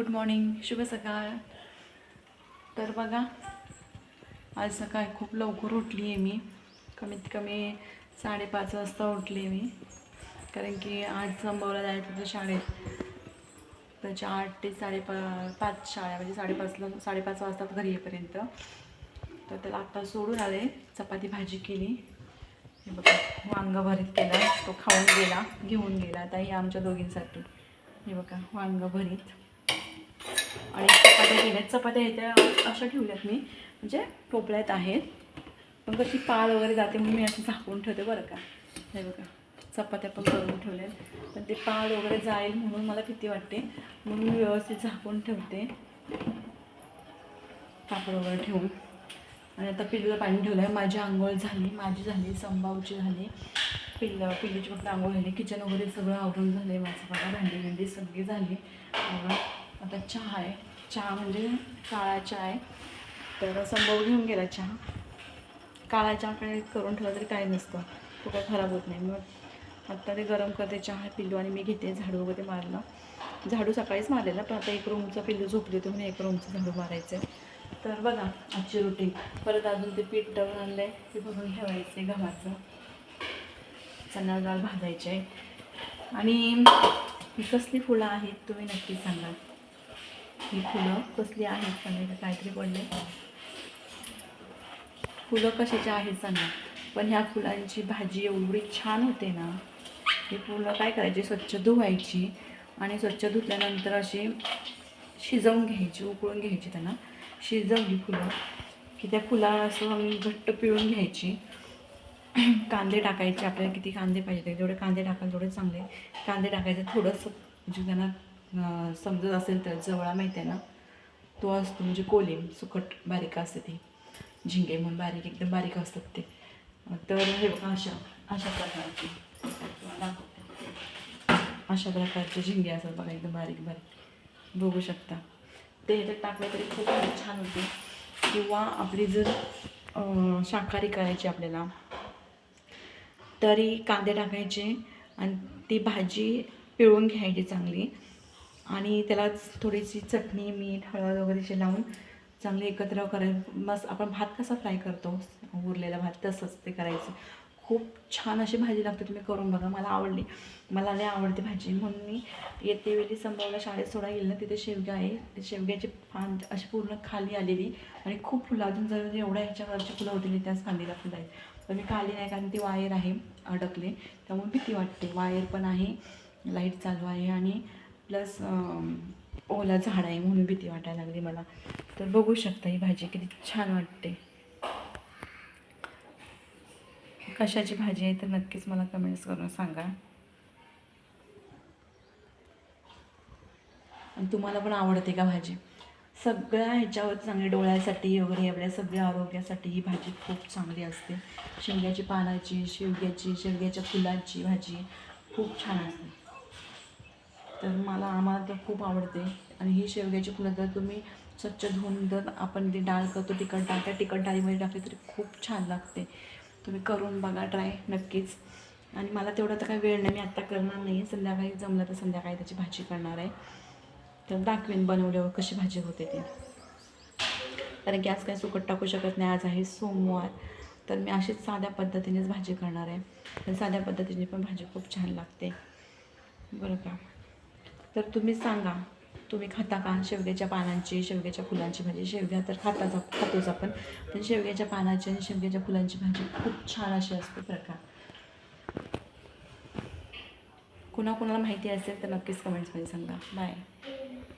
Good morning शुभ सकाळ. तर बघा आज सकाळ खूप लवकर उठली आहे मी. कमीत कमी साडेपाच वाजता उठली मी. कारण की आज संभवला जायचं होतं शाळेत. त्याच्या आठ ते साडेपा पाच शाळा म्हणजे साडेपाचला साडेपाच वाजतात घरी येईपर्यंत. तर त्याला आत्ता सोडून आले चपाती भाजी केली. हे बघा हो वांग भरीत केला तो खाऊन गेला घेऊन गेला आता हे आमच्या दोघींसाठी. हे बघा हो वांग भरीत. आणि चपात्या केल्यात. चपात्या ह्याच्या अशा ठेवल्यात मी. म्हणजे टोपल्यात आहेत. पण कशी पाळ वगैरे जाते म्हणून मी असं झाकून ठेवते बरं का. हे बघा चपात्या पण करून ठेवल्यात. पण ते पाळ वगैरे जाईल म्हणून मला भीती वाटते. म्हणून मी व्यवस्थित झाकून ठेवते. कापड वगैरे ठेवून. आणि आता पिल्लूला पाणी ठेवलं आहे माझी आंघोळ झाली. माझी झाली. संभावची झाली. पिल्ल पिल्लूची फक्त आंघोळ झाली. किचन वगैरे सगळं आवरून झालं आहे माझं बघा भांडी भांडी सगळी झाली. आता चहा आहे. चहा म्हणजे काळा चहा आहे. तर संभव घेऊन गेला चहा. काळा चहा काय करून ठेवला तरी काही नसतं. तो काय खराब होत नाही. मग आत्ता ते गरम करते चहा पिल्लू आणि मी घेते झाडू वगैरे मारलं झाडू सकाळीच मारलेला पण आता एक रूमचा पिल्लू झोपली होती म्हणून एक रूमचं झाडू मारायचं आहे तर बघा आजची रुटीन परत अजून ते पीठ दळून आणलं आहे ते भरून ठेवायचं आहे गव्हाचं. चणा डाळ भाजायचे आहे. आणि ही कसली फुलं आहेत तुम्ही नक्की सांगा. ही फुलं कसली आहेत सांगायचं काहीतरी पडले. फुलं कशाची आहेत सांगा. पण ह्या फुलांची भाजी एवढी छान होते ना ही फुलं काय करायची? स्वच्छ धुवायची आणि स्वच्छ धुतल्यानंतर अशी शिजवून घ्यायची उकळून घ्यायची त्यांना. शिजवली फुलं की त्या फुला असं आम्ही घट्ट पिळून घ्यायची. कांदे टाकायचे आपल्याला किती कांदे पाहिजे जेवढे कांदे टाकाल तेवढे चांगले. कांदे टाकायचे थोडंसं म्हणजे त्यांना समजत असेल तर जवळा माहिती आहे ना तो असतो म्हणजे कोलिम सुकट बारीक असते ती. झिंगे म्हणून बारीक एकदम बारीक असतात ते. तर हे बघा अशा अशा प्रकारची. अशा प्रकारचे झिंगे असतात बघा एकदम बारीक बारीक. बघू शकता. ते ह्याच्यात टाकलं तरी खूप म्हणजे छान होते. किंवा आपली जर शाकाहारी करायची आपल्याला तरी कांदे टाकायचे आणि ती भाजी पिळून घ्यायची चांगली. आणि त्याला थोडीशी चटणी मीठ हळद वगैरेचे लावून चांगले एकत्र करायचं मस्त आपण भात कसा फ्राय करतो? उरलेला भात तसंच ते करायचं. खूप छान अशी भाजी लागते तुम्ही करून बघा मला आवडली. मला लय आवडते भाजी. म्हणून मी येते वेळी संभावला शाळेत सोडा गेली ना तिथे शेवगा आहे. शेवग्याची पान अशी पूर्ण खाली आलेली आणि खूप फुलं. अजून जर एवढ्या ह्याच्यावरची फुलं होती त्याच फांदीला फुलं आहेत पण मी खाली नाही कारण ती वायर आहे अडकले. त्यामुळे भीती वाटते. वायर पण आहे लाइट चालू आहे आणि प्लस ओला झाड आहे म्हणून भीती वाटायला लागली मला. तर बघू शकता ही भाजी किती छान वाटते. कशाची भाजी आहे तर नक्कीच मला कमेंट्स करून सांगा. आणि तुम्हाला पण आवडते का भाजी? सगळ्या ह्याच्यावर चांगली डोळ्यासाठी वगैरे आपल्या सगळ्या आरोग्यासाठी ही भाजी खूप चांगली असते. शेंग्याची पानाची शेवग्याची शेवग्याच्या फुलाची भाजी खूप छान असते. तर मला आम्हाला तर खूप आवडते. आणि ही शेवग्याची फुलं जर तुम्ही स्वच्छ धुवून जर आपण ती डाळ करतो तिखट डाळ त्या तिखट डाळीमध्ये टाकली तरी खूप छान लागते. तुम्ही करून बघा ट्राय नक्कीच. आणि मला तेवढा तर काही वेळ नाही मी आत्ता करणार नाही. संध्याकाळी जमलं तर संध्याकाळी त्याची भाजी करणार आहे. तर दाखवेन बनवल्यावर कशी भाजी होते ती. कारण की आज काही सुकट टाकू शकत नाही. आज आहे सोमवार. तर मी अशीच साध्या पद्धतीनेच भाजी करणार आहे. तर साध्या पद्धतीने पण भाजी खूप छान लागते. बरं का? तर तुम्ही सांगा तुम्ही खाता का? शेवग्याच्या पानांची शेवग्याच्या फुलांची भाजी. शेवग्या तर खाताच आप- खातोच आपण. पण शेवग्याच्या पानाची आणि शेवग्याच्या फुलांची भाजी खूप छान अशी असते प्रकार. कुणाकुणाला माहिती असेल तर नक्कीच कमेंट्समध्ये सांगा. बाय